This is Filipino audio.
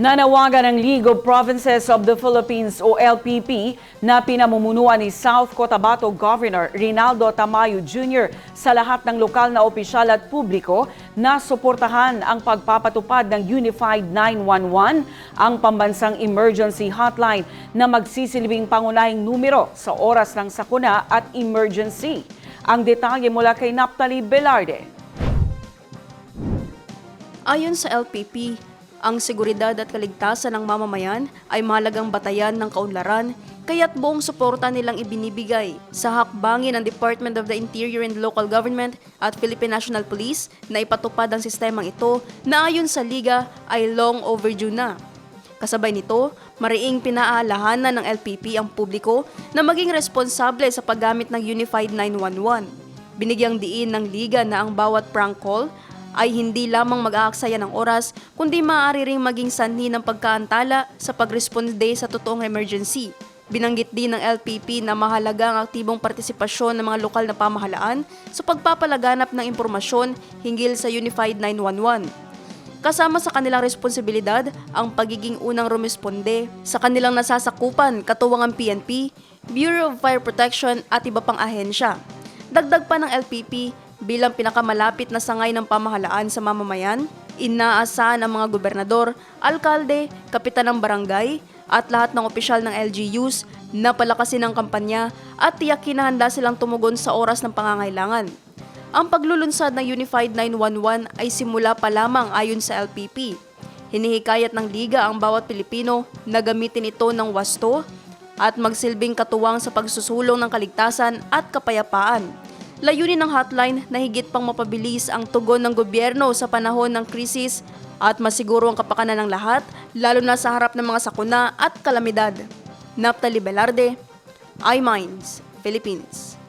Nanawagan ng League of Provinces of the Philippines o LPP na pinamumunuan ni South Cotabato Governor Rinaldo Tamayo Jr. sa lahat ng lokal na opisyal at publiko na suportahan ang pagpapatupad ng Unified 911, ang pambansang emergency hotline na magsisilbing pangunahing numero sa oras ng sakuna at emergency. Ang detalye mula kay Naptali Velarde. Ayon sa LPP, ang seguridad at kaligtasan ng mamamayan ay mahalagang batayan ng kaunlaran kaya't buong suporta nilang ibinibigay sa hakbangin ng Department of the Interior and Local Government at Philippine National Police na ipatupad ang sistemang ito na ayon sa Liga ay long overdue na. Kasabay nito, mariing pinaalahanan ng LPP ang publiko na maging responsable sa paggamit ng Unified 911. Binigyang diin ng Liga na ang bawat prank call ay hindi lamang mag-aaksaya ng oras, kundi maaari ring maging sanhi ng pagkaantala sa pagresponde sa totoong emergency. Binanggit din ng LPP na mahalaga ang aktibong partisipasyon ng mga lokal na pamahalaan sa pagpapalaganap ng impormasyon hinggil sa Unified 911. Kasama sa kanilang responsibilidad ang pagiging unang rumisponde sa kanilang nasasakupan katuwang ang PNP, Bureau of Fire Protection at iba pang ahensya. Dagdag pa ng LPP, bilang pinakamalapit na sangay ng pamahalaan sa mamamayan, inaasahan ang mga gobernador, alkalde, kapitan ng barangay, at lahat ng opisyal ng LGUs na palakasin ang kampanya at tiyakin na handa silang tumugon sa oras ng pangangailangan. Ang paglulunsad ng Unified 911 ay simula pa lamang ayon sa LPP. Hinihikayat ng Liga ang bawat Pilipino na gamitin ito ng wasto at magsilbing katuwang sa pagsusulong ng kaligtasan at kapayapaan. Layunin ng hotline na higit pang mapabilis ang tugon ng gobyerno sa panahon ng krisis at masiguro ang kapakanan ng lahat, lalo na sa harap ng mga sakuna at kalamidad. Naptali Velarde, iMinds, Philippines.